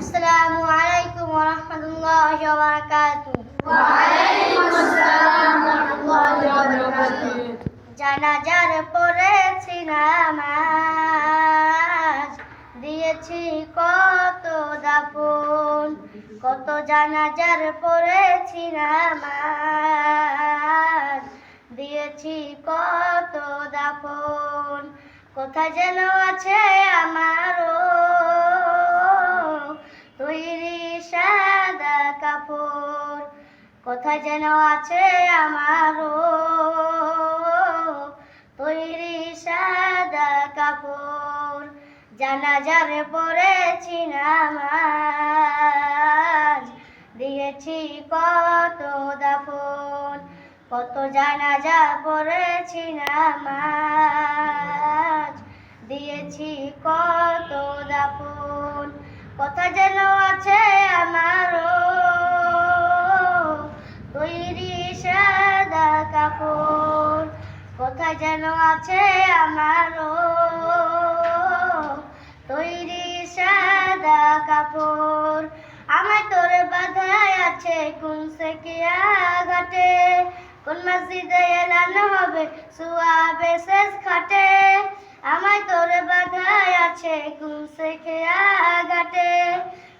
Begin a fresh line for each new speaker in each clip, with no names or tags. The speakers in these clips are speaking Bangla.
আসসালামু আলাইকুম ওয়া রাহমাতুল্লাহি ওয়া বারাকাতুহু। জানাজার পড়েছি নামাজ। দিয়েছি কত দাফন কত জানাজার পড়েছি নামাজ। দিয়েছি কত দাফন কোথায় যেন আছে আমারও কোথায় যেন আছে আমারও। তৈরি সাদা কাপড় জানা জানাজারে পড়েছি নামাজ দিয়েছি কত দাফন, কত জানাজা পড়েছি নামাজ দিয়েছি কত দাফন, কথা কাপড় কথা যেন আছে আমারও তৈরি সাদা কাপড়। আমার তোর বাধায় আছে, কোন ঘাটে? কোন মসজিদে এলান হবে, সুয়াবে শেষ খাটে? আমার তোর বাধায় আছে, কোন ঘাটে?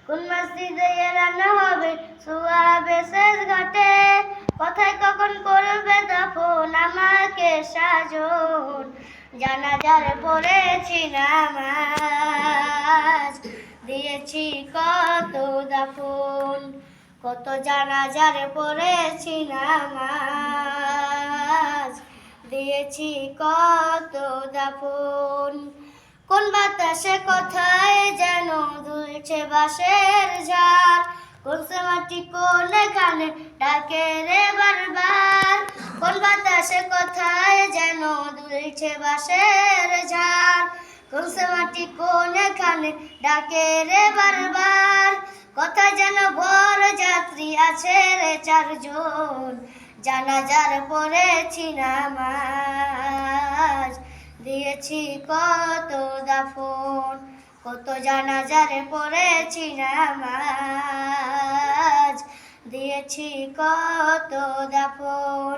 কোন মসজিদে এলান হবে, সুয়াবে শেষ ঘাটে? সাজন, জানাজার পড়েছি নামাজ। দিয়েছি কত দাফন, কত জানাজার পড়েছি নামাজ। দিয়েছি কত দাফন, কোন বাতাসে কথায় যেন দুলছে বাঁশের ঝাড়। কোন মাটি কোন গানে ডাকে রে বাতাসে কথায় যেন দুলছে বাঁশের ঝাড় কোন সে মাটি কোন খানে ডাকে রে বারবার কথা যেন ভোর যাত্রী আছে রে চারজন? জানাজার পড়েছি নামাজ, দিয়েছি কত দাফন? কত জানাজারে পড়েছি নামাজ, দিয়েছি কত দাফন?